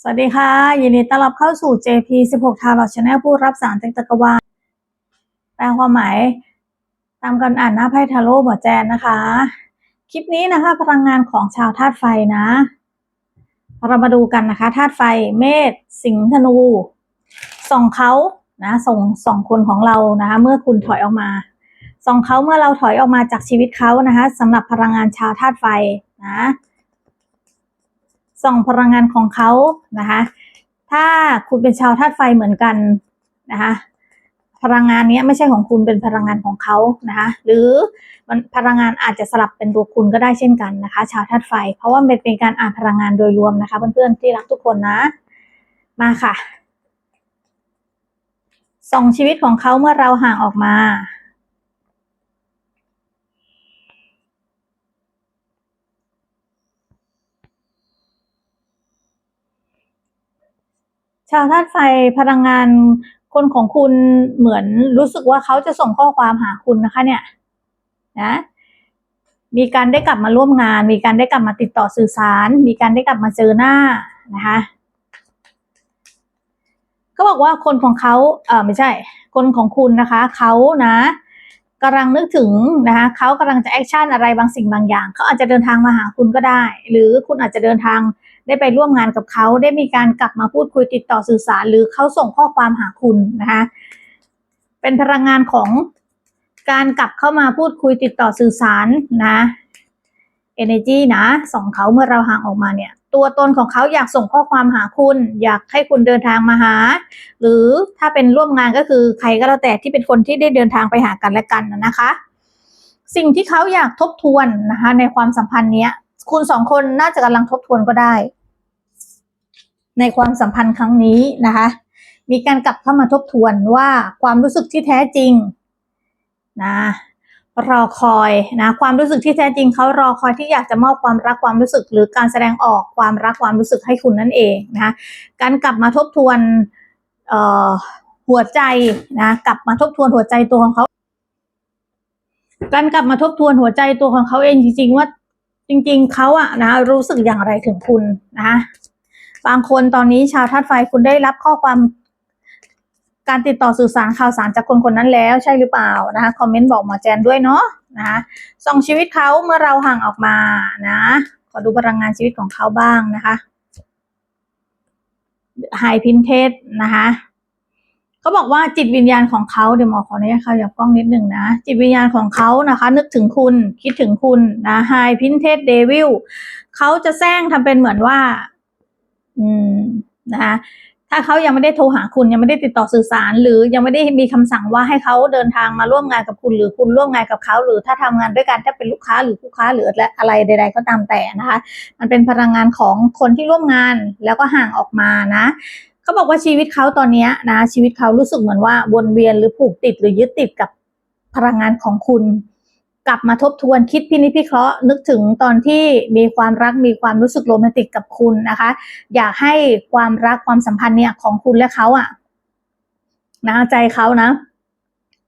สวัสดีค่ะ ยินดีต้อนรับเข้าสู่ JP 16 Tarot Channel ผู้รับสารจากจักวาลแปลความหมายตามกันอ่านหน้าไพ่ทาโร่หมอแจนนะคะ คลิปนี้นะคะ พลังงานของชาวธาตุไฟนะ เรามาดูกันนะคะธาตุไฟเมษสิงห์ธนู ส่องเขานะ ส่งสองคนของเรานะคะ เมื่อคุณถอยออกมา ส่องเขาเมื่อเราถอยออกมาจากชีวิตเขานะคะสำหรับพลังงานชาวธาตุไฟนะ ส่องพลังงานของเขานะคะ ถ้าคุณเป็นชาวธาตุไฟเหมือนกันนะคะพลังงานนี้ไม่ใช่ของคุณเป็นพลังงานของเขานะคะหรือมันพลังงานอาจจะสลับเป็นตัวคุณก็ได้เช่นกันนะคะ ชาวธาตุไฟ เพราะว่ามันเป็นการอ่านพลังงานโดยรวมนะคะ เพื่อนๆที่รักทุกคนนะ มาค่ะส่องชีวิตของเขาเมื่อเราห่างออกมา ชาวธาตุไฟพลังงานคนของคุณเหมือนรู้สึกว่าเขาจะส่งข้อความหาคุณนะคะ เนี่ยนะมีการได้กลับมาร่วมงาน มีการได้กลับมาติดต่อสื่อสาร มีการได้กลับมาเจอหน้านะคะเขาบอกว่าคนของเขาเออไม่ใช่ คนของคุณนะคะเขานะกำลังนึกถึงนะคะเขากำลังจะแอคชั่นอะไรบางสิ่งบางอย่างเขาอาจจะเดินทางมาหาคุณก็ได้ หรือคุณอาจจะเดินทาง ได้ไปร่วมงานกับเขาได้มีการกลับมาพูดคุยติดต่อสื่อสาร หรือเขาส่งข้อความหาคุณนะคะเป็นพลังงานของการกลับเข้ามาพูดคุยติดต่อสื่อสารนะ energy นะส่งเขาเมื่อเราห่างออกมาเนี่ย ตัวตนของเขาอยากส่งข้อความหาคุณ อยากให้คุณเดินทางมาหา หรือถ้าเป็นร่วมงานก็คือใครก็แล้วแต่ที่เป็นคนที่ได้เดินทางไปหากันและกันนะคะ สิ่งที่เขาอยากทบทวนนะคะในความสัมพันธ์เนี้ย คุณสองคนน่าจะกำลังทบทวนก็ได้ ในความสัมพันธ์ครั้งนี้นะคะ มีการกลับเข้ามาทบทวนว่าความรู้สึกที่แท้จริงนะรอคอยนะความรู้สึกที่แท้จริงเขารอคอยที่อยากจะมอบความรักความรู้สึก หรือการแสดงออกความรักความรู้สึกให้คุณนั่นเองนะคะการกลับมาทบทวนหัวใจนะกลับมาทบทวนหัวใจตัวของเขาการกลับมาทบทวนหัวใจตัวของเขาเองจริงๆว่าจริง ๆเขาอะนะรู้สึกอย่างไรถึงคุณนะ บางคนตอนนี้ชาวธาตุไฟคุณได้รับข้อความการติดต่อสื่อสารข่าวสารจากคนคนนั้นแล้วใช่หรือเปล่านะคะคอมเมนต์บอกหมอแจนด้วยเนาะนะคะส่องชีวิตเขาเมื่อเราห่างออกมานะขอดูพลังงานชีวิตของเขาบ้างนะคะไฮพินเทสนะคะเขาบอกว่าจิตวิญญาณของเขาเดี๋ยวหมอขออนุญาตเขาหยับกล้องนิดหนึ่งนะ จิตวิญญาณของเขานะคะ นึกถึงคุณคิดถึงคุณนะไฮพินเทสเดวิลเขาจะแซงทำเป็นเหมือนว่า อืมนะคะถ้าเขายังไม่ได้โทรหาคุณยังไม่ได้ติดต่อสื่อสาร หรือยังไม่ได้มีคำสั่งว่าให้เขาเดินทางมาร่วมงานกับคุณ หรือคุณร่วมงานกับเขา หรือถ้าทำงานด้วยกันถ้าเป็นลูกค้าหรือผู้ค้าหรืออะไรใด ๆ ก็ตามแต่นะคะ มันเป็นพลังงานของคนที่ร่วมงานแล้วก็ห่างออกมานะเขาบอกว่าชีวิตเขาตอนนี้นะชีวิตเขารู้สึกเหมือนว่าวนเวียนหรือผูกติดหรือยึดติดกับพลังงานของคุณ กลับมาทบทวนคิดพินิจพิเคราะห์นึกถึงตอนที่มีความรักมีความรู้สึกโรแมนติกกับคุณนะคะ อยากให้ความรักความสัมพันธ์เนี่ยของคุณและเขาอะนะใจเขานะ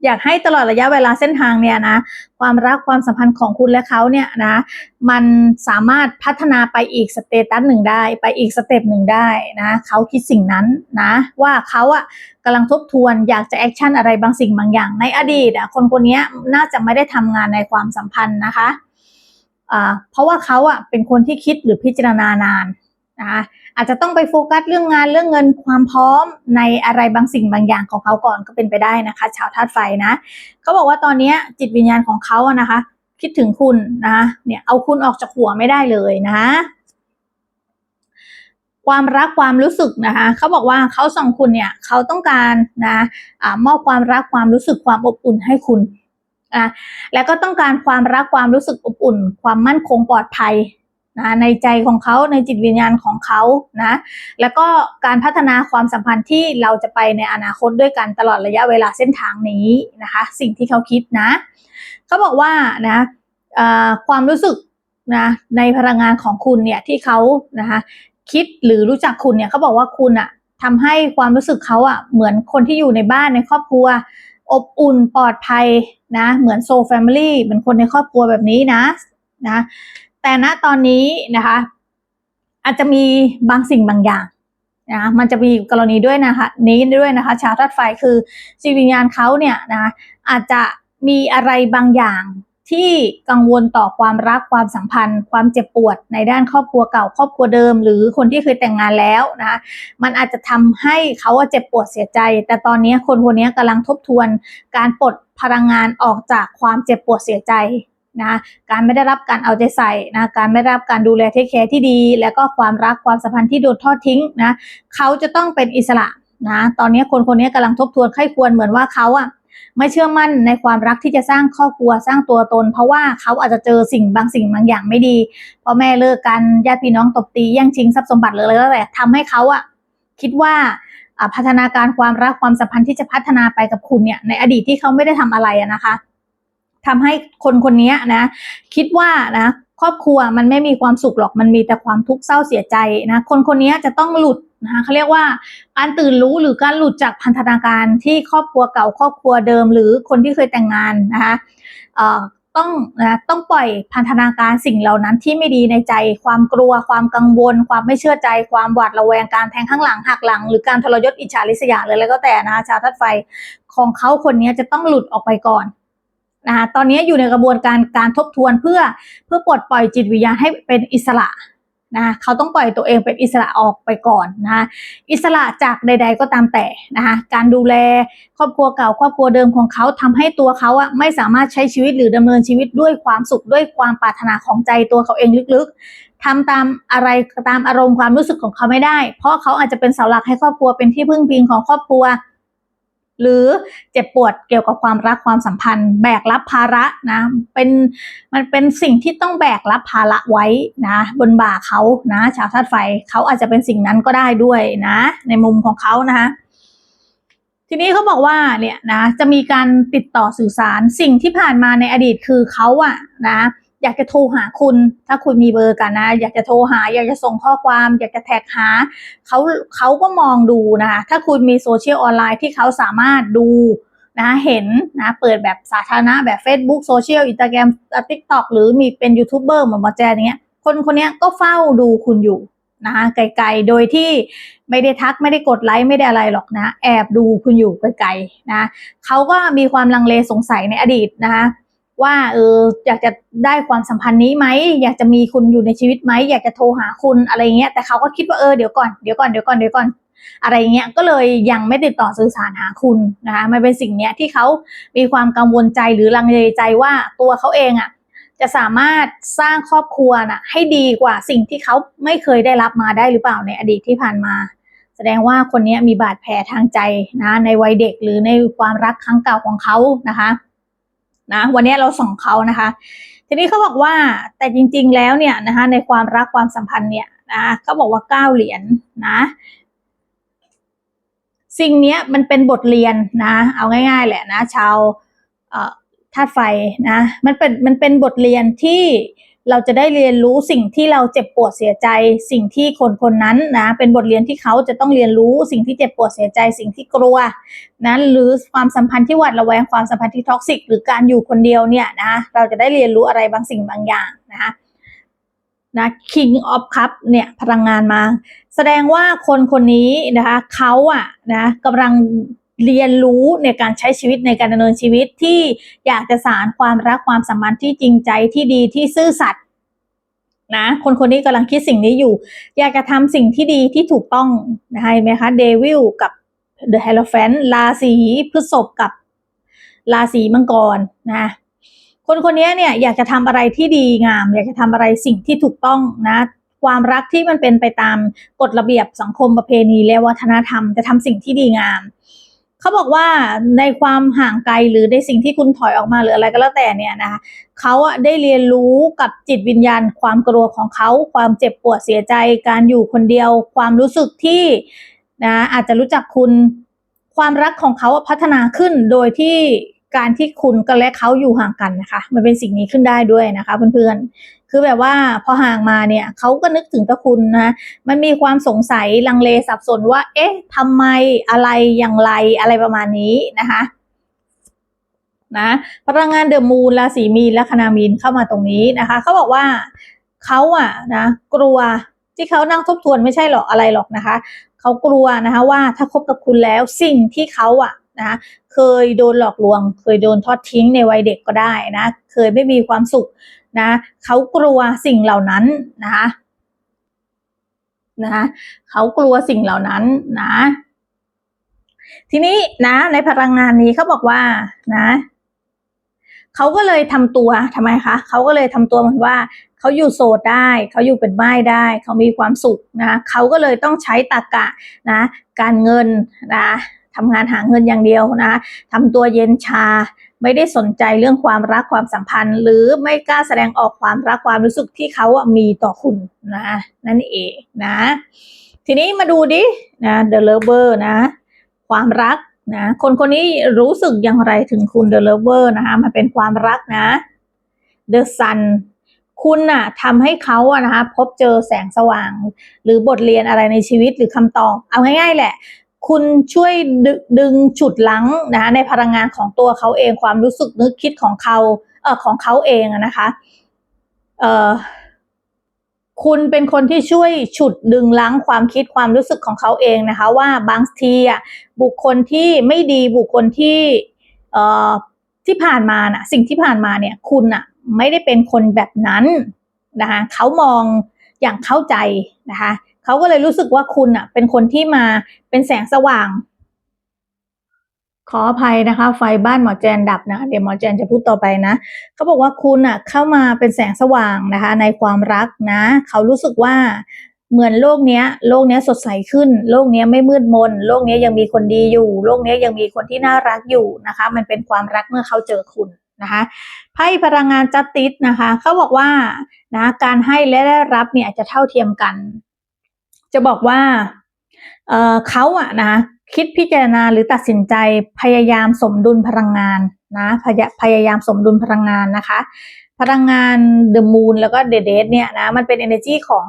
อยากให้ตลอดระยะเวลาเส้นทางเนี่ยนะความรักความสัมพันธ์ของคุณและเขาเนี่ยนะมันสามารถพัฒนาไปอีกสเตตัสหนึ่งได้ ไปอีกสเต็ปหนึ่งได้นะเขาคิดสิ่งนั้นนะว่าเขาอะกำลังทบทวนอยากจะแอคชั่นอะไรบางสิ่งบางอย่าง ในอดีตอะคนคนนี้น่าจะไม่ได้ทำงานในความสัมพันธ์นะคะอ่าเพราะว่าเขาอะเป็นคนที่คิดหรือพิจารณานาน นะคะอาจจะต้องไปโฟกัสเรื่องงานเรื่องเงินความพร้อมในอะไรบางสิ่งบางอย่างของเขาก่อนก็เป็นไปได้นะคะ ชาวธาตุไฟนะเขาบอกว่าตอนนี้จิตวิญญาณของเขาอะนะคะ คิดถึงคุณนะคะเนี่ยเอาคุณออกจากหัวไม่ได้เลยนะความรักความรู้สึกนะคะเขาบอกว่าเขาสองคุณเนี่ยเขาต้องการนะอะมอบความรักความรู้สึกความอบอุ่นให้คุณอะแล้วก็ต้องการความรักความรู้สึกอบอุ่น ความมั่นคงปลอดภัย นะในใจของเขาในจิตวิญญาณของเขานะแล้วก็การพัฒนาความสัมพันธ์ที่เราจะไปในอนาคตด้วยกันตลอดระยะเวลาเส้นทางนี้นะคะ สิ่งที่เขาคิดนะเขาบอกว่านะความรู้สึกนะในพลังงานของคุณเนี่ยที่เขานะคะคิดหรือรู้จักคุณเนี่ยเขาบอกว่าคุณอะทำให้ความรู้สึกเขาอะเหมือนคนที่อยู่ในบ้านในครอบครัว อบอุ่นปลอดภัยนะเหมือนโซแฟมิลี่เหมือนคนในครอบครัวแบบนี้นะนะ แต่ณตอนนี้นะคะ อาจจะมีบางสิ่งบางอย่างนะมันจะมีกรณีด้วยนะคะนี้ด้วยนะคะ ชาวธาตุไฟคือจิตวิญญาณเขาเนี่ยนะอาจจะมีอะไรบางอย่างที่กังวลต่อความรักความสัมพันธ์ ความเจ็บปวดในด้านครอบครัวเก่าครอบครัวเดิม หรือคนที่เคยแต่งงานแล้วนะคะมันอาจจะทำให้เขาเจ็บปวดเสียใจ แต่ตอนนี้คนคนนี้กำลังทบทวนการปลดพลังงานออกจากความเจ็บปวดเสียใจ นะการไม่ได้รับการเอาใจใส่นะการไม่ได้รับการดูแลเทคแคร์ที่ดี แล้วก็ความรักความสัมพันธ์ที่โดนทอดทิ้งนะเขาจะต้องเป็นอิสระนะตอนนี้คนคนนี้กำลังทบทวนไข้ควรเหมือนว่าเขาอะไม่เชื่อมั่นในความรักที่จะสร้างครอบครัวสร้างตัวตน เพราะว่าเขาอาจจะเจอสิ่งบางสิ่งบางอย่างไม่ดีพ่อแม่เลิกกันญาติพี่น้องตบตีแย่งชิงทรัพย์สมบัติหรืออะไรก็แล้วแต่ทำให้เขาอะคิดว่าพัฒนาการความรักความสัมพันธ์ที่จะพัฒนาไปกับคุณเนี่ยในอดีตที่เขาไม่ได้ทำอะไรนะคะ ทำให้คนคนนี้นะ คิดว่านะ ครอบครัวมันไม่มีความสุขหรอกมันมีแต่ความทุกข์เศร้าเสียใจนะคนคนนี้จะต้องหลุดนะคะเขาเรียกว่าการตื่นรู้หรือการหลุดจากพันธนาการที่ครอบครัวเก่าครอบครัวเดิม หรือคนที่เคยแต่งงานนะคะต้องนะต้องปล่อยพันธนาการสิ่งเหล่านั้นที่ไม่ดีในใจ ความกลัว ความกังวล ความไม่เชื่อใจ ความหวาดระแวงการแทงข้างหลังหักหลัง หรือการทรยศอิจฉาริษยาเลยแล้วก็แต่นะชาวทัดไฟของเขาคนนี้จะต้องหลุดออกไปก่อน นะคะตอนนี้อยู่ในกระบวนการการทบทวนเพื่อเพื่อปลดปล่อยจิตวิญญาณให้เป็นอิสระนะเขาต้องปล่อยตัวเองเป็นอิสระออกไปก่อนนะอิสระจากใด ๆ ก็ตามแต่นะคะการดูแลครอบครัวเก่าครอบครัวเดิมของเขาทำให้ตัวเขาอะไม่สามารถใช้ชีวิตหรือดำเนินชีวิตด้วยความสุขด้วยความปรารถนาของใจตัวเขาเองลึกๆทำตามอะไรตามอารมณ์ความรู้สึกของเขาไม่ได้ เพราะเขาอาจจะเป็นเสาหลักให้ครอบครัวเป็นที่พึ่งพิงของครอบครัว หรือเจ็บปวดเกี่ยวกับความรักความสัมพันธ์ แบกรับภาระนะเป็นมันเป็นสิ่งที่ต้องแบกรับภาระไว้นะบนบ่าเขานะชาวธาตุไฟเขาอาจจะเป็นสิ่งนั้นก็ได้ด้วยนะ ในมุมของเขานะคะทีนี้เขาบอกว่าเนี่ยนะจะมีการติดต่อสื่อสารสิ่งที่ผ่านมาในอดีตคือเขาอะนะ อยากจะโทรหาคุณ ถ้าคุณมีเบอร์กันนะ อยากจะโทรหา อยากจะส่งข้อความ อยากจะแท็กหาเขาเขาก็มองดูนะคะถ้าคุณมีโซเชียลออนไลน์ที่เขาสามารถดูนะเห็นนะเปิดแบบสาธารณะแบบ Facebook โซเชียลอินสตาแกรมติ๊กต็อกหรือมีเป็นยูทูบเบอร์เหมือนหมอแจอย่างเงี้ยคนคนนี้ก็เฝ้าดูคุณอยู่นะคะไกลๆ โดยที่ไม่ได้ทักไม่ได้กดไลค์ไม่ได้อะไรหรอกนะ แอบดูคุณอยู่ไกลๆนะเขาก็มีความลังเลสงสัยในอดีตนะคะ ว่าเอออยากจะได้ความสัมพันธ์นี้ไหมอยากจะมีคุณอยู่ในชีวิตไหมอยากจะโทรหาคุณอะไรเงี้ยแต่เขาก็คิดว่าเออเดี๋ยวก่อนเดี๋ยวก่อนเดี๋ยวก่อนเดี๋ยวก่อนอะไรเงี้ยก็เลยยังไม่ติดต่อสื่อสารหาคุณนะคะมันเป็นสิ่งเนี้ยที่เขามีความกังวลใจหรือลังเลใจว่าตัวเขาเองอะจะสามารถสร้างครอบครัวน่ะให้ดีกว่าสิ่งที่เขาไม่เคยได้รับมาได้หรือเปล่าในอดีตที่ผ่านมา แสดงว่าคนนี้มีบาดแผลทางใจนะในวัยเด็กหรือในความรักครั้งเก่าของเขานะคะ นะ วันนี้เราส่องเขานะคะ ทีนี้เขาบอกว่าแต่จริง ๆ แล้วเนี่ยนะคะ ในความรักความสัมพันธ์เนี่ยนะเขาบอกว่าเก้าเหรียญนะสิ่งนี้มันเป็นบทเรียนนะ เอาง่าย ๆ แหละนะ ชาวธาตุไฟนะ มันเป็นมันเป็นบทเรียนที่ เราจะได้เรียนรู้สิ่งที่เราเจ็บปวดเสียใจ สิ่งที่คนคนนั้นนะ เป็นบทเรียนที่เขาจะต้องเรียนรู้ สิ่งที่เจ็บปวดเสียใจ สิ่งที่กลัวนะหรือความสัมพันธ์ที่หวาดระแวงความสัมพันธ์ที่ท็อกซิกหรือการอยู่คนเดียวเนี่ยนะเราจะได้เรียนรู้อะไรบางสิ่งบางอย่างนะคะนะ King of Cup เนี่ยพลังงานมา แสดงว่าคนคนนี้นะคะเขาอะนะกำลัง เรียนรู้ในการใช้ชีวิตในการดำเนินชีวิตที่อยากจะสารความรักความสัมพันธ์ที่จริงใจที่ดีที่ซื่อสัตย์นะคนคนนี้กำลังคิดสิ่งนี้อยู่ อยากจะทำสิ่งที่ดีที่ถูกต้องนะคะไหมคะเดวิลกับเดอะเฮล p ฟนราศีพฤษภกับราศีมังกรนะคนคนนี้เนี่ยอยากจะทำอะไรที่ดีงาม อยากจะทำอะไรสิ่งที่ถูกต้องนะความรักที่มันเป็นไปตามกฎระเบียบสังคมประเพณีและวัฒนธรรม จะทำสิ่งที่ดีงาม เขาบอกว่าในความห่างไกลหรือในสิ่งที่คุณถอยออกมาหรืออะไรก็แล้วแต่เนี่ยนะคะเขาอะได้เรียนรู้กับจิตวิญญาณ ความกลัวของเขา ความเจ็บปวดเสียใจ การอยู่คนเดียว ความรู้สึกที่นะอาจจะรู้จักคุณความรักของเขาพัฒนาขึ้นโดยที่การที่คุณกับและเขาอยู่ห่างกันนะคะ มันเป็นสิ่งนี้ขึ้นได้ด้วยนะคะเพื่อนๆ คือแบบว่าพอห่างมาเนี่ยเขาก็นึกถึงตะคุณนะมันมีความสงสัยลังเลสับสนว่า เอ๊ะทำไมอะไรอย่างไรอะไรประมาณนี้นะคะนะพลังงานเดอะมูนราศีมีนและคณามีนเข้ามาตรงนี้นะคะเขาบอกว่าเขาอะนะกลัวที่เขานั่งทบทวนไม่ใช่หรอกอะไรหรอกนะคะเขากลัวนะคะว่าถ้าคบกับคุณแล้วสิ่งที่เขาอะนะคะเคยโดนหลอกลวง เคยโดนทอดทิ้งในวัยเด็กก็ได้นะ เคยไม่มีความสุข นะเขากลัวสิ่งเหล่านั้นนะคะนะคะเขากลัวสิ่งเหล่านั้นนะ ทีนี้นะ ในพลังงานนี้เขาบอกว่านะเขาก็เลยทำตัวทำไมคะเขาก็เลยทำตัวเหมือนว่าเขาอยู่โสดได้เขาอยู่เป็นไม้ได้เขามีความสุขนะเขาก็เลยต้องใช้ตรกกะนะการเงินนะทำงานหาเงินอย่างเดียวนะทำตัวเย็นชา ไม่ได้สนใจเรื่องความรักความสัมพันธ์ หรือไม่กล้าแสดงออกความรักความรู้สึกที่เขาอะมีต่อคุณนะนั่นเองนะ ทีนี้มาดูดินะ The Lover นะ ความรักนะคนคนนี้รู้สึกอย่างไรถึงคุณ The Lover นะคะมันเป็นความรักนะ The Sun คุณน่ะทำให้เขาอะนะคะพบเจอแสงสว่าง หรือบทเรียนอะไรในชีวิตหรือคำตอบ เอาง่ายๆแหละ คุณช่วยดดึงฉุดลังนะคะในพลังงานของตัวเขาเองความรู้สึกนึกคิดของเขาเออของเขาเองนะคะเออคุณเป็นคนที่ช่วยฉุดดึงลังความคิดความรู้สึกของเขาเองนะคะ ว่าบางทีอะบุคคลที่ไม่ดีบุคคลที่เอ่อที่ผ่านมาน่ะสิ่งที่ผ่านมาเนี่ย คุณอะไม่ได้เป็นคนแบบนั้นนะคะเขามองอย่างเข้าใจนะคะ เขาก็เลยรู้สึกว่าคุณอะเป็นคนที่มาเป็นแสงสว่าง ขออภัยนะคะ ไฟบ้านหมอแจนดับนะเดี๋ยวหมอแจนจะพูดต่อไปนะเขาบอกว่าคุณอะเข้ามาเป็นแสงสว่างนะคะ ในความรักนะ เขารู้สึกว่าเหมือนโลกเนี้ย โลกเนี้ยสดใสขึ้น โลกเนี้ยไม่มืดมน โลกเนี้ยยังมีคนดีอยู่ โลกเนี้ยยังมีคนที่น่ารักอยู่นะคะ มันเป็นความรักเมื่อเขาเจอคุณนะคะไพ่พลังงานจัตติสนะคะ เขาบอกว่านะการให้และได้รับเนี่ยจะเท่าเทียมกัน จะบอกว่าเเขาอะนะคิดพิจารณาหรือตัดสินใจพยายามสมดุลพลังงานนะพยพยายามสมดุลพลังงานนะคะ พลังงานเดอะมูนแล้วก็เดเดสเนี่ยนะมันเป็น energy ของ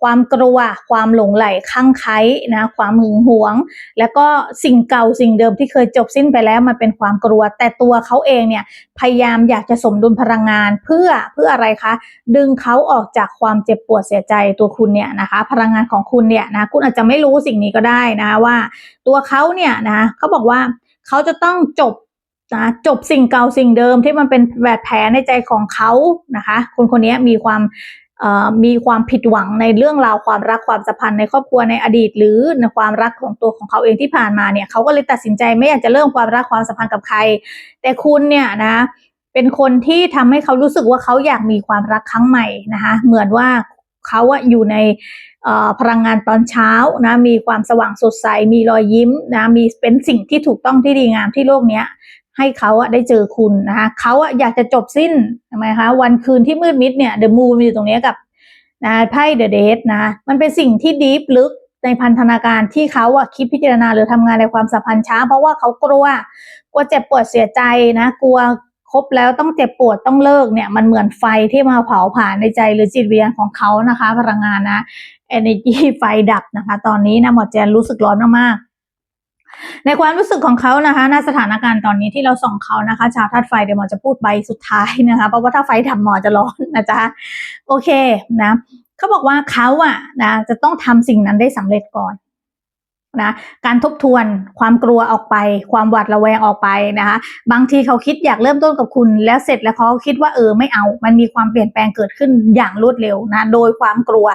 ความกลัว ความหลงไหลข้างไคล้นะความหึงหวง แล้วก็สิ่งเก่าสิ่งเดิมที่เคยจบสิ้นไปแล้วมันเป็นความกลัว แต่ตัวเขาเองเนี่ยพยายามอยากจะสมดุลพลังงานเพื่อเพื่ออะไรคะดึงเขาออกจากความเจ็บปวดเสียใจตัวคุณเนี่ยนะคะพลังงานของคุณเนี่ยนะคุณอาจจะไม่รู้สิ่งนี้ก็ได้นะว่า ตัวเขาเนี่ยนะเขาบอกว่าเขาจะต้องจบนะจบสิ่งเก่าสิ่งเดิมที่มันเป็นแผลแผลในใจของเขานะคะ คนคนนี้มีความ มีความผิดหวังในเรื่องราวความรักความสัมพันธ์ในครอบครัวในอดีต หรือในความรักของตัวของเขาเองที่ผ่านมาเนี่ยเขาก็เลยตัดสินใจไม่อยากจะเริ่มความรักความสัมพันธ์กับใคร แต่คุณเนี่ยนะเป็นคนที่ทำให้เขารู้สึกว่าเขาอยากมีความรักครั้งใหม่นะคะเหมือนว่าเขาอะอยู่ในพลังงานตอนเช้านะมีความสว่างสดใสมีรอยยิ้มนะมีเป็นสิ่งที่ถูกต้องที่ดีงามที่โลกเนี้ย ให้เขาอะได้เจอคุณนะคะเขาอะอยากจะจบสิ้นทำไมคะวันคืนที่มืดมิดเนี่ยเดอะมูนอยู่ตรงนี้กับนะไพ่เดอะเดทนะมันเป็นสิ่งที่ดีฟลึกในพันธนาการที่เขาอะคิดพิจารณาหรือทำงานในความสัมพันธ์ช้า เพราะว่าเขากลัวกลัวเจ็บปวดเสียใจนะ กลัวครบแล้วต้องเจ็บปวดต้องเลิกเนี่ยมันเหมือนไฟที่มาเผาผ่านในใจหรือจิตวิญญาณของเขานะคะ พลังงานนะ energy ไฟดับนะคะ ตอนนี้นะหมอแจนรู้สึกร้อนมาก ในความรู้สึกของเขานะคะในสถานการณ์ตอนนี้ที่เราส่องเขานะคะชาวธาตุไฟเดี๋ยวหมอจะพูดใบสุดท้ายนะคะ เพราะว่าถ้าไฟทำหมอจะร้อนนะจ๊ะโอเคนะเขาบอกว่าเขาอะนะจะต้องทำสิ่งนั้นได้สำเร็จก่อนนะการทบทวนความกลัวออกไป ความหวาดระแวงออกไปนะคะ บางทีเขาคิดอยากเริ่มต้นกับคุณ แล้วเสร็จแล้วเขาคิดว่าเออไม่เอา มันมีความเปลี่ยนแปลงเกิดขึ้นอย่างรวดเร็วนะ โดยความกลัว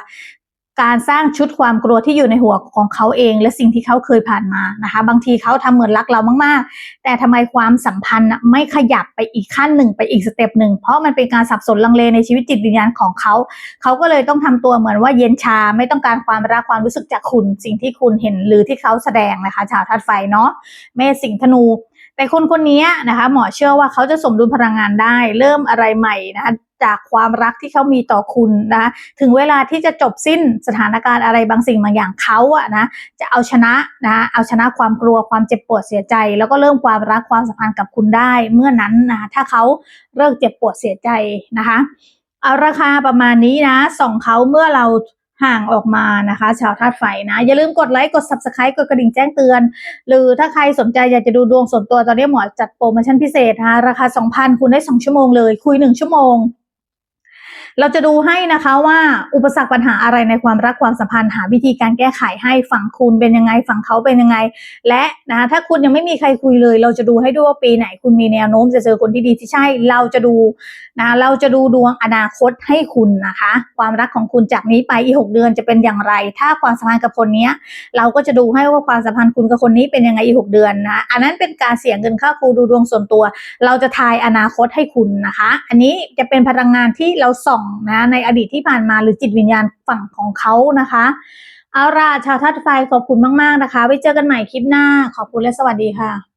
การสร้างชุดความกลัวที่อยู่ในหัวของเขาเอง และสิ่งที่เขาเคยผ่านมานะคะ บางทีเขาทำเหมือนรักเรามาก ๆ แต่ทำไมความสัมพันธ์ไม่ขยับไปอีกขั้นหนึ่งไปอีกสเต็ปหนึ่งเพราะมันเป็นการสับสนลังเลในชีวิตจิตวิญญาณของเขา เขาก็เลยต้องทำตัวเหมือนว่าเย็นชาไม่ต้องการความรักความรู้สึกจากคุณ สิ่งที่คุณเห็นหรือที่เขาแสดงนะคะ ชาวทัดไฟเนาะเมษสิงธนู แต่คนคนนี้นะคะ หมอเชื่อว่าเขาจะสมดุลพลังงานได้ เริ่มอะไรใหม่นะคะ จากความรักที่เขามีต่อคุณนะถึงเวลาที่จะจบสิ้นสถานการณ์อะไรบางสิ่งบางอย่างเขาอะนะจะเอาชนะนะเอาชนะความกลัวความเจ็บปวดเสียใจ แล้วก็เริ่มความรักความสัมพันธ์กับคุณได้ เมื่อนั้นนะถ้าเขาเลิกเจ็บปวดเสียใจนะคะเอาราคาประมาณนี้นะส่องเขาเมื่อเราห่างออกมานะคะ ชาวธาตุไฟนะ อย่าลืมกดไลค์กด subscribe กดกระดิ่งแจ้งเตือน หรือถ้าใครสนใจอยากจะดูดวงส่วนตัวตอนนี้หมอจัดโปรโมชั่นพิเศษนะราคา 2,000 คุณได้ 2 ชั่วโมงเลย คุย 1 ชั่วโมง เราจะดูให้นะคะว่าอุปสรรคปัญหาอะไรในความรักความสัมพันธ์หาวิธีการแก้ไขให้ฝั่งคุณเป็นยังไงฝั่งเขาเป็นยังไง และนะคะถ้าคุณยังไม่มีใครคุยเลย เราจะดูให้ด้วยว่าปีไหนคุณมีแนวโน้มจะเจอคนที่ดีที่ใช่ เราจะดูนะเราจะดูดวงอนาคตให้คุณนะคะ ความรักของคุณจากนี้ไปอีกหกเดือนจะเป็นอย่างไร ถ้าความสัมพันธ์กับคนนี้เราก็จะดูให้ว่าความสัมพันธ์คุณกับคนนี้เป็นยังไงอีกหกเดือนนะอันนั้นเป็นการเสี่ยงเงินค่าครูดูดวงส่วนตัว เราจะทายอนาคตให้คุณนะคะ อันนี้จะเป็นพลังงานที่เราส่องนะในอดีตที่ผ่านมาหรือจิตวิญญาณฝั่งของเขานะคะเอาล่ะชาวทัศไฟขอบคุณมาก ๆ นะคะ ไว้เจอกันใหม่คลิปหน้า ขอบคุณและสวัสดีค่ะ